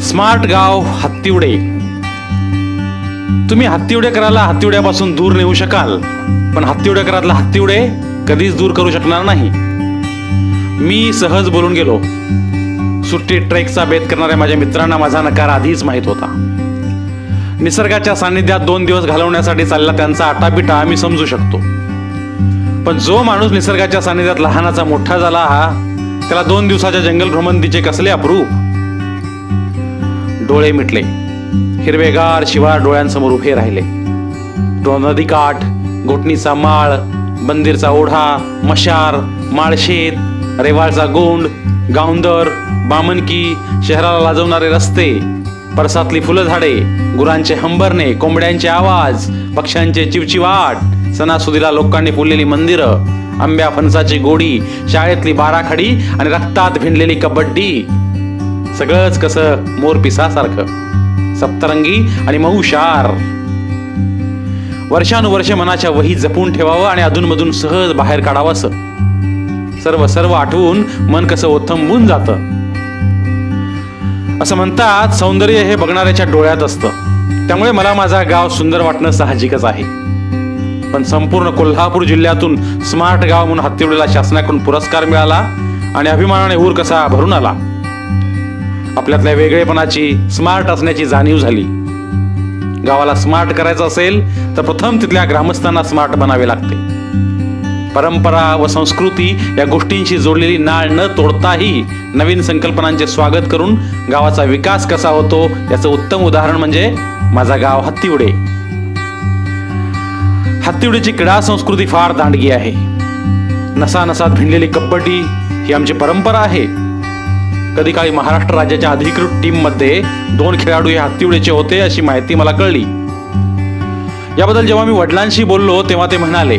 Smart गाव हत्तीवडे. तुम्ही हत्तिवडेकराला हत्तीवड्यापासून दूर नेऊ शकाल पण हत्तिवडेकरातला हत्तीवडे कधीच दूर करू शकणार नाही. मी सहज बोलून गेलो. सुट्टी ट्रेकचा भेद करणाऱ्या माझ्या मित्रांना माझा नकार आधीच माहीत होता. निसर्गाच्या सान्निध्यात दोन दिवस घालवण्यासाठी चालला त्यांचा आटापिटा मी समजू शकतो. पण जो माणूस निसर्गाच्या सानिध्यात लहानाचा मोठा झाला हा त्याला दोन दिवसाच्या जंगल भ्रमंतीचे कसले अप्रूप? डोळे मिटले. हिरवेगार शिवार डोळ्यांसमोर उभे राहिले. तो नदीकाठ घोटणीचा माळ मंदिरचा ओढा मशार माळशेत रेवाळचा गोंड गावंदर बामनकी शहराला लाजवणारे रस्ते परसातली फुलझाडे गुरांचे हंबरणे कोंबड्यांचे आवाज पक्ष्यांचे चिवचिवाट सणासुदीला लोकांनी फुललेली मंदिरं आंब्या फणसाची गोडी शाळेतली बाराखडी आणि रक्तात भिनलेली कबड्डी. सगळंच कसं मोर पिसासारखं. सप्तरंगी आणि मऊशार. वर्षानुवर्ष मनाच्या वही जपून ठेवावं आणि अधूनमधून सहज बाहेर काढावंसं. सर्व सर्व आठवून मन कसं ओथंबून जातं. असं म्हणतात सौंदर्य हे बघणाऱ्याच्या डोळ्यात असतं. त्यामुळे मला माझा गाव सुंदर वाटणं साहजिकच आहे. पण संपूर्ण कोल्हापूर जिल्ह्यातून स्मार्ट गाव म्हणून हत्तीवडीला शासनाकडून पुरस्कार मिळाला आणि अभिमानाने ऊर कसा भरून आला. आपल्यातल्या वेगळेपणाची स्मार्ट असण्याची जाणीव झाली. गावाला स्मार्ट करायचं असेल तर प्रथम तिथल्या ग्रामस्थांना स्मार्ट बनावे लागते. परंपरा व संस्कृती या गोष्टींशी जोडलेली नाळ न तोडताही नवीन संकल्पनांचे स्वागत करून गावाचा विकास कसा होतो याचं उत्तम उदाहरण म्हणजे माझा गाव हत्तीवडे. हत्तीवडीची क्रीडा संस्कृती फार दांडगी आहे. नसा नसात भिनलेली कबड्डी ही आमची परंपरा आहे. कधी काळी महाराष्ट्र राज्याच्या अधिकृत टीममध्ये दोन खेळाडू हे हत्तीवडीचे होते अशी माहिती मला कळली. याबद्दल जेव्हा मी वडिलांशी बोललो तेव्हा ते म्हणाले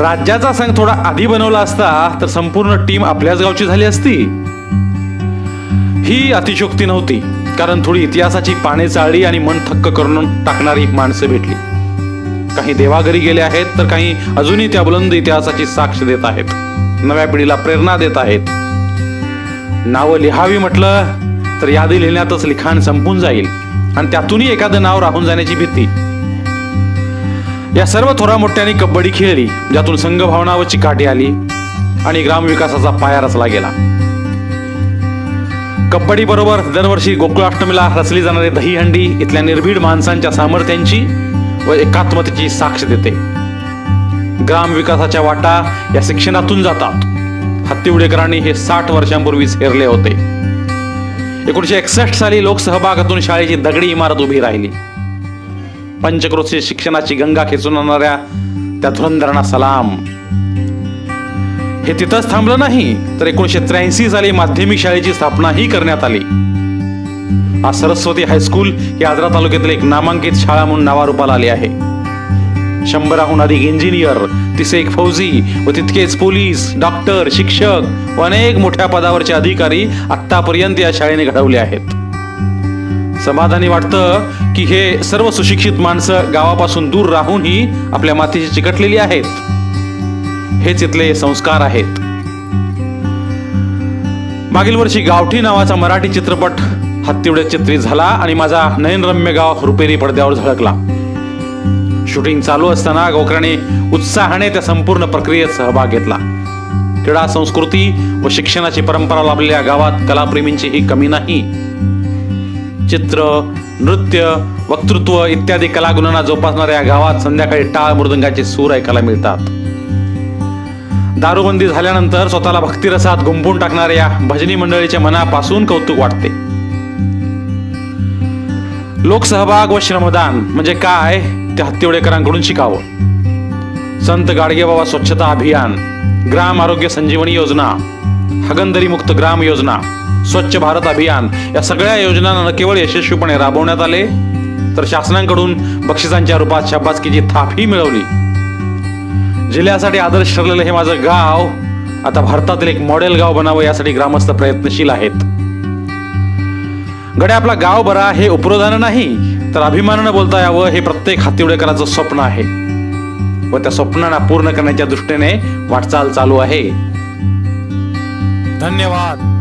राज्याचा संघ थोडा आधी बनवला असता तर संपूर्ण टीम आपल्याच गावची झाली असती. ही अतिशोक्ती नव्हती कारण थोडी इतिहासाची पाने चाळली आणि मन थक्क करून टाकणारी माणसं भेटली. काही देवाघरी गेले आहेत तर काही अजूनही त्या बुलंद इतिहासाची साक्ष देत आहेत. नव्या पिढीला प्रेरणा देत आहेत. नावं लिहावी म्हटलं तर यादी लिहिण्यातच लिखाण संपून जाईल. आणि त्यातूनही एखादं नाव राहून जाण्याची भीती. या सर्व थोरा मोठ्यांनी कबड्डी खेळली ज्यातून संघभावना व चिकाटी आली आणि ग्रामविकासाचा पाया रचला गेला. कबड्डी बरोबर दरवर्षी गोकुळाष्टमीला रचली जाणारी दहीहंडी इथल्या निर्भीड माणसांच्या सामर्थ्यांची व एकात्मतेची साक्ष देते. ग्राम विकासाच्या वाटा या शिक्षणातून जातात. हत्तीवडेकरांनी हे साठ वर्षांपूर्वीच हेरले होते. एकोणीशे एकसष्ट साली लोकसहभागातून शाळेची दगडी इमारत उभी राहिली. पंचक्रोशी शिक्षणाची गंगा खेचून आणणाऱ्या त्या धुरंधरांना सलाम. हे तिथंच थांबलं नाही तर एकोणीशे त्र्याऐंशी साली माध्यमिक शाळेची स्थापनाही करण्यात आली. आज सरस्वती हायस्कूल ही आजरा तालुक्यातील एक नामांकित शाळा म्हणून नावारूपाला आली आहे. शंभराहून अधिक इंजिनियर तिसे एक फौजी व तितकेच पोलीस डॉक्टर शिक्षक व अनेक मोठ्या पदावरचे अधिकारी आतापर्यंत या शाळेने घडवले आहेत. समाधानी वाटतं की हे सर्व सुशिक्षित माणसं गावापासून दूर राहूनही आपल्या मातीशी चिकटलेली आहेत. हेच इथले संस्कार आहेत. मागील वर्षी गावठी नावाचा मराठी चित्रपट हत्तीवड्यात चित्रित झाला आणि माझा नयनरम्य गाव रुपेरी पडद्यावर झळकला. शूटिंग चालू असताना गावकऱ्यांनी उत्साहाने त्या संपूर्ण प्रक्रियेत सहभाग घेतला. क्रीडा संस्कृती व शिक्षणाची परंपरा लाभलेल्या गावात कलाप्रेमींची ही कमी नाही. चित्र नृत्य वक्तृत्व इत्यादी कलागुणांना जोपासणाऱ्या गावात संध्याकाळी टाळ मृदंगाचे सूर ऐकायला मिळतात. दारूबंदी झाल्यानंतर स्वतःला भक्तिरसात गुंफून टाकणाऱ्या भजनी मंडळीच्या मनापासून कौतुक वाटते. लोकसहभाग व श्रमदान म्हणजे काय? ते हत्तीवडेकरांकडून शिकावं. संत गाडगेबाबा स्वच्छता अभियान ग्राम आरोग्य संजीवनी योजना हगंदरी मुक्त ग्राम योजना स्वच्छ भारत अभियान या सगळ्या योजनांना न केवळ यशस्वीपणे राबवण्यात आले तर शासनाकडून बक्षिसांच्या रूपात शाबासकीची थापही मिळवली. जिल्ह्यासाठी आदर्श ठरलेलं हे माझं गाव आता भारतातील एक मॉडेल गाव बनावं यासाठी ग्रामस्थ प्रयत्नशील आहेत. गडे आपला गाव बरा हे उपरोधानं नाही तर अभिमानानं बोलता यावं हे प्रत्येक हातीवडेकराचं स्वप्न आहे. व त्या स्वप्नांना पूर्ण करण्याच्या दृष्टीने वाटचाल चालू आहे. धन्यवाद.